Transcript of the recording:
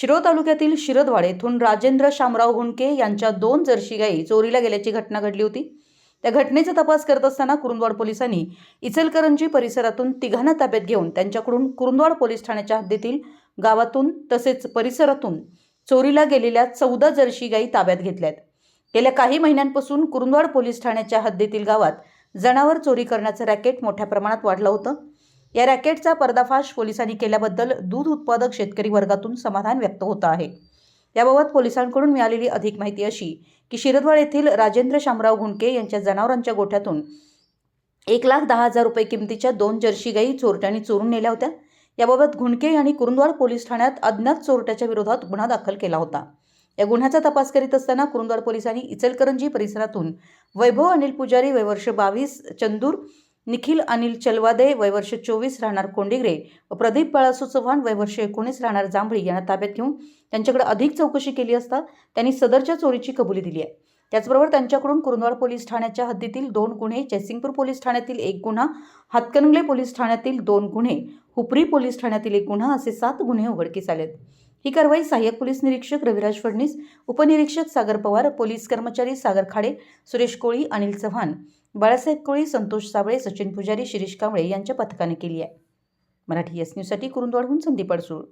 शिरो तालुक्यातील शिरदवाड येथून राजेंद्र शामराव हुंडके यांच्या दोन जर्सी गायी चोरीला गेल्याची घटना घडली होती. त्या घटनेचा तपास करत असताना कुरुंदवाड पोलिसांनी इचलकरंजी परिसरातून तिघांना ताब्यात घेऊन त्यांच्याकडून कुरुंदवाड पोलीस ठाण्याच्या हद्दीतील गावातून तसेच परिसरातून चोरीला गेलेल्या चौदा जर्सी गायी ताब्यात घेतल्यात. गेल्या काही महिन्यांपासून कुरुंदवाड पोलीस ठाण्याच्या हद्दीतील गावात जनावर चोरी करण्याचं रॅकेट मोठ्या प्रमाणात वाढलं होतं. या रॅकेटचा पर्दाफाश पोलिसांनी केल्याबद्दल दूध उत्पादक शेतकरी वर्गातून समाधान व्यक्त होत आहे. याबाबत पोलिसांकडून मिळालेली अधिक माहिती अशी की शिरदवाड येथील राजेंद्र शामराव गुंडके यांच्या जनावरांच्या गोठ्यातून एक लाख दहा हजार रुपये किमतीच्या दोन जर्सी गायी चोरट्यांनी चोरून नेल्या होत्या. याबाबत घुंडके यांनी कुरुंदवाड पोलीस ठाण्यात अज्ञात चोरट्याच्या विरोधात गुन्हा दाखल केला होता. या गुन्ह्याचा तपास करीत असताना कुरुंदवाड पोलिसांनी इचलकरंजी परिसरातून वैभव अनिल पुजारी वयवर्ष बावीस चंदूर निखिल अनिल चलवादे वयवर्ष चोवीस राहणार कोंडिग्रे व प्रदीप बाळासू चव्हाण वयवर्ष एकोणीस राहणार जांभळी यांना ताब्यात घेऊन त्यांच्याकडे अधिक चौकशी केली असता त्यांनी सदरच्या चोरीची कबुली दिली आहे. त्याचबरोबर त्यांच्याकडून कुरुंदवाड पोलीस ठाण्याच्या हद्दीतील दोन गुन्हे जयसिंगपूर पोलीस ठाण्यातील एक गुन्हा हातकणंगले पोलीस ठाण्यातील दोन गुन्हे हुपरी पोलीस ठाण्यातील एक गुन्हा असे सात गुन्हे उघडकीस आलेत. ही कारवाई सहाय्यक पोलीस निरीक्षक रविराज फडणीस उपनिरीक्षक सागर पवार पोलीस कर्मचारी सागर खाडे सुरेश कोळी अनिल चव्हाण बाळासाहेब कोळी संतोष साबळे सचिन पुजारी शिरीष कांबळे यांच्या पथकाने केली आहे. मराठी एस न्यूजसाठी कुरुंदवाडहून संदीप अडसूळ.